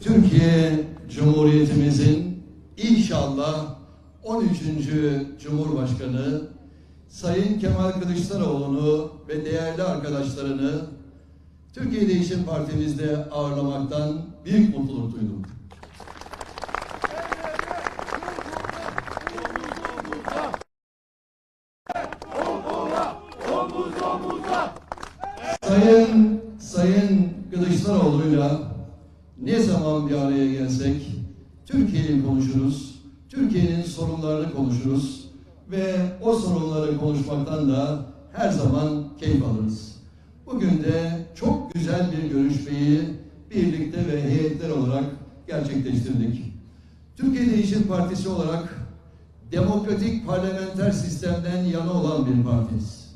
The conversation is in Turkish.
Türkiye Cumhuriyetimizin inşallah 13. Cumhurbaşkanı Sayın Kemal Kılıçdaroğlu'nu ve değerli arkadaşlarını Türkiye Değişim Partimizde ağırlamaktan büyük mutluluk duydum. Sayın Sayın Kılıçdaroğlu'yla ne zaman bir araya gelsek Türkiye'yi konuşuruz, Türkiye'nin sorunlarını konuşuruz ve o sorunları konuşmaktan da her zaman keyif alırız. Bugün de çok güzel bir görüşmeyi birlikte ve heyetler olarak gerçekleştirdik. Türkiye Değişim Partisi olarak demokratik parlamenter sistemden yana olan bir partiyiz.